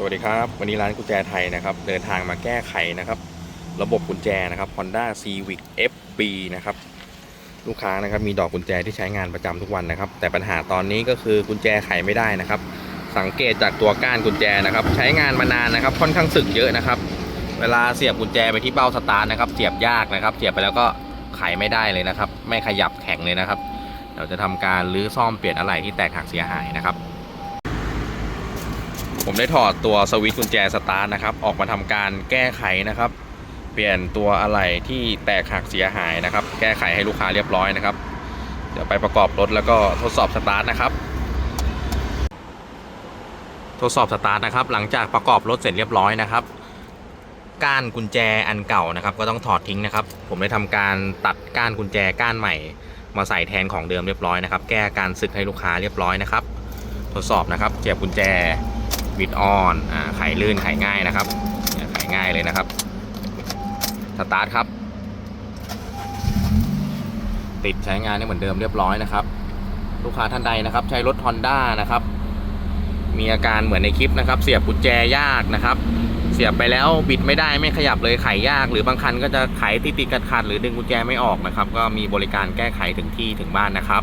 สวัสดีครับ วันนี้ร้านกุญแจไทยนะครับ เดินทางมาแก้ไขนะครับ ระบบกุญแจนะครับ Honda Civic FB นะครับ ลูกค้านะครับมีดอกกุญแจที่ใช้งานประจำทุกวันนะครับ แต่ปัญหาตอนนี้ก็คือกุญแจไขไม่ได้นะครับ สังเกตจากตัวก้านกุญแจนะครับ ใช้งานมานานนะครับ ค่อนข้างสึกเยอะนะครับ เวลาเสียบกุญแจไปที่เบ้าสตาร์ทนะครับ เสียบยากนะครับ เสียบไปแล้วก็ไขไม่ได้เลยนะครับ ไม่ขยับแข็งเลยนะครับเราจะทำการรื้อซ่อมเปลี่ยนอะไหล่ที่แตกหักเสียหายนะครับ ผมได้ถอดตัวสวิตช์กุญแจสตาร์ทนะครับ ออกมาทำการแก้ไขนะครับ เปลี่ยนตัวอะไหล่ที่แตกหักเสียหายนะครับ แก้ไขให้ลูกค้าเรียบร้อยนะครับ เดี๋ยวไปประกอบรถแล้วก็ทดสอบสตาร์ทนะครับ ทดสอบสตาร์ทนะครับ หลังจากประกอบรถเสร็จเรียบร้อยนะครับ ก้านกุญแจอันเก่านะครับ ก็ต้องถอดทิ้งนะครับ ผมได้ทำการตัดก้านกุญแจก้านใหม่ มาใส่แทนของเดิมเรียบร้อยนะครับ แก้การสึกให้ลูกค้าเรียบร้อยนะครับ ทดสอบนะครับเสียบกุญแจ บิดออนอ่าไขลื่นไขง่ายนะครับเนี่ยไขง่ายเลยนะครับสตาร์ทครับ ติดใช้งานได้เหมือนเดิมเรียบร้อยนะครับ ลูกค้าท่านใดนะครับ ใช้รถ Honda นะครับ มีอาการเหมือนในคลิปนะครับ เสียบกุญแจยากนะครับ เสียบไปแล้วบิดไม่ได้ไม่ขยับเลยไขยาก หรือบางคันก็จะไขติดติดขัดขัดหรือดึงกุญแจไม่ออกนะครับ ก็มีบริการแก้ไขถึงที่ถึงบ้านนะครับ